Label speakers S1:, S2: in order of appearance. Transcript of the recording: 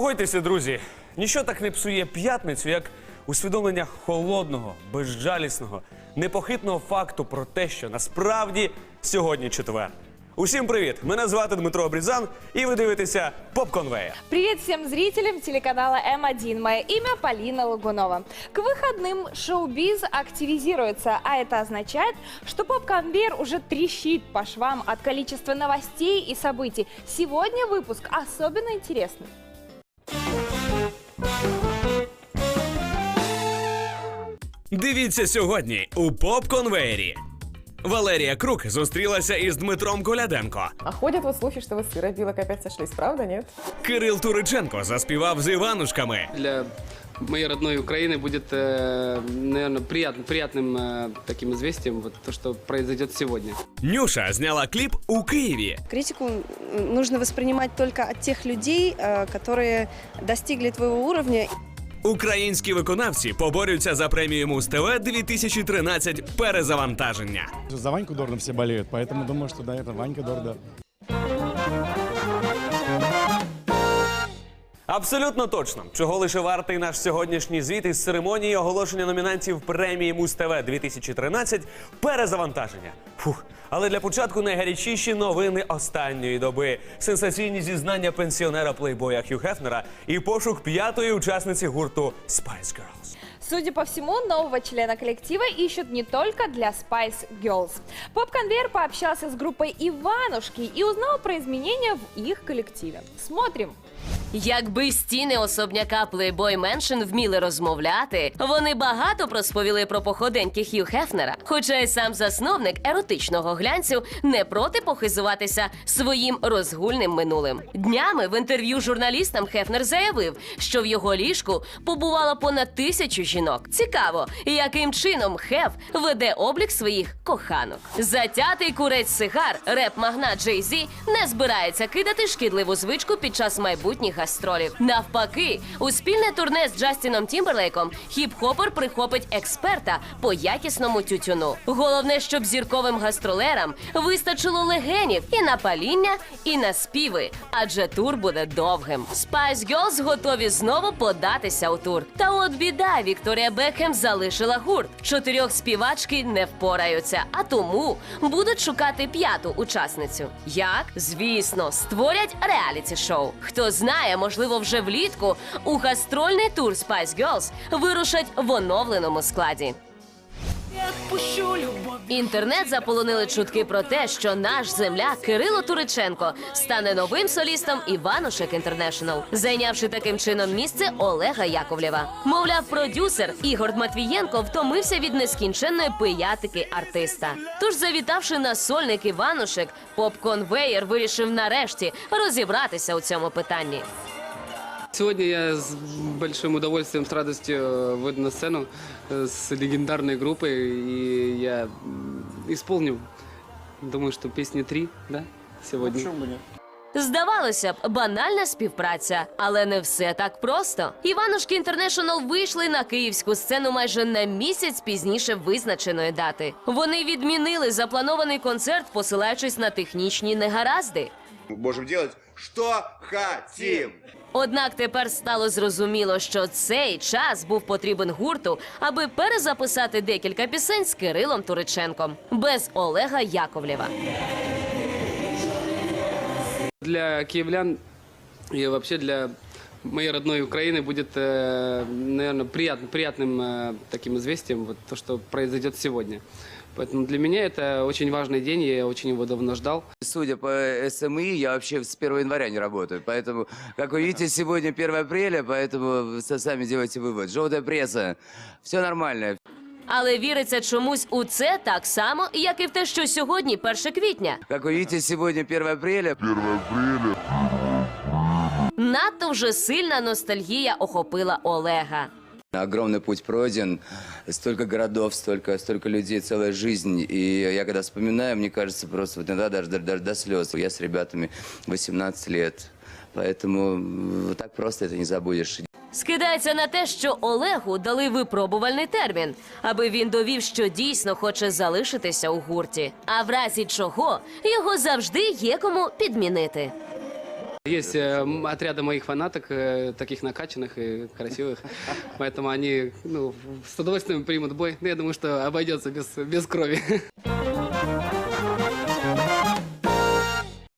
S1: Погодьтеся, друзі, ніщо так не псує п'ятницю, як усвідомлення холодного, безжалісного, непохитного факту про те, що насправді сьогодні четвер. Усім привіт! Мене звати Дмитро Брізан, і ви дивитеся Попконвея.
S2: Привет всем зрителям телеканала М1. Мое имя Полина Лагунова. К выходным шоу-биз активизируется, а это означает, что поп-конвейер уже трещит по швам от количества новостей и событий. Сегодня выпуск особенно интересный.
S1: Дивіться сьогодні у Попконвеєрі. Валерія Крук зустрілася із Дмитром Коляденко.
S3: А ходят вот слухи, что вы с Ирой Билок опять сошлись, правда, нет?
S1: Кирил Туриченко заспівав з Іванушками.
S4: для моей родной Украины будет, наверное, приятным, приятным э, таким известием вот то, что произойдет сегодня.
S1: Нюша зняла кліп у Києві.
S5: Критику м, нужно воспринимать только от тех людей, э, которые достигли твоего уровня.
S1: Українські виконавці поборються за премію Муз ТВ 2013 перезавантаження.
S6: За Ваньку Дорна всі боліють, поэтому думаю, що да, Ванька Дорда.
S1: Абсолютно точно, чого лише вартий наш сьогоднішній звіт із церемонії оголошення номінантів премії Муз ТВ 2013 перезавантаження. Фух. Але для початку найгарячіші новини останньої доби. Сенсаційні зізнання пенсіонера плейбоя Хью Хефнера і пошук п'ятої учасниці гурту Spice Girls.
S2: Судя по всему, нового члена коллектива ищут не только для Spice Girls. Поп-конвейер пообщался с группой Иванушки и узнал про изменения в их коллективе. Смотрим.
S7: Якби стіни особняка Playboy Mansion вміли розмовляти, вони багато просповіли про походеньки Хью Хефнера. Хоча й сам засновник еротичного глянцю не проти похизуватися своїм розгульним минулим. Днями в інтерв'ю журналістам Хефнер заявив, що в його ліжку побувало понад тисячу жінок. Цікаво, яким чином Хеф веде облік своїх коханок. Затятий курець сигар, реп-магнат Джей Зі не збирається кидати шкідливу звичку під час майбутніх гастролів. Навпаки, у спільне турне з Джастіном Тімберлейком хіп-хопер прихопить експерта по якісному тютюну. Головне, щоб зірковим гастролерам вистачило легенів і на паління, і на співи, адже тур буде довгим. Spice Girls готові знову податися у тур. Та от біда, Вікторія Бекхем залишила гурт. Чотирьох співачки не впораються, а тому будуть шукати п'яту учасницю. Як? Звісно, створять реаліті шоу. Хто знає, можливо, вже влітку у гастрольний тур Spice Girls вирушать в оновленому складі. Інтернет заполонили чутки про те, що наш земляк Кирило Туриченко стане новим солістом Іванушек Інтернешнл, зайнявши таким чином місце Олега Яковлєва. Мовляв, продюсер Ігор Матвієнко втомився від нескінченної пиятики артиста. Тож, завітавши на сольник Іванушек, поп-конвеєр вирішив нарешті розібратися у цьому питанні.
S4: Сегодня я с большим удовольствием, с радостью э, выйду на сцену э, с легендарной группой, и я м, исполню, думаю, что песни три, да, сегодня.
S7: Здавалося б, банальна співпраця, але не все так просто. Іванушки Інтернешнл вийшли на київську сцену майже на місяць пізніше визначеної дати. Вони відмінили запланований концерт, посилаючись на технічні негаразди.
S8: можем робити, що хотим.
S7: Однак тепер стало зрозуміло, що цей час був потрібен гурту, аби перезаписати декілька пісень з Кирилом Туриченком без Олега Яковлєва.
S4: Для київлян і взагалі для моей родной Украины будет, наверное, приятным, приятным э, таким известием вот то, что произойдет сегодня. Поэтому для меня это очень важный день, я очень его давно ждал.
S9: Судя по СМИ, я вообще с 1 января не работаю. Поэтому, как вы видите, сегодня 1 апреля, поэтому вы сами делайте вывод. Желтая пресса. Все нормально.
S7: Але віриться чомусь у це так само, як і в те, що сьогодні 1 квітня.
S9: Как вы видите, сегодня 1 апреля.
S7: Надто вже сильна ностальгія охопила Олега.
S9: Огромный путь пройден. Столько городов, столько, столько людей, целая жизнь. И я когда вспоминаю, мне кажется, просто вот иногда даже, даже, даже до слез. Я с ребятами 18 лет. Поэтому м, вот так просто это не забудешь.
S7: Скидається на те, що Олегу дали випробувальний термін, аби він довів, що дійсно хоче залишитися у гурті. А в разі чого його завжди є кому підмінити.
S4: Есть э, м, отряды моих фанаток, э, таких накачанных и красивых, поэтому они ну, с удовольствием примут бой. Но я думаю, что обойдется без, без крови.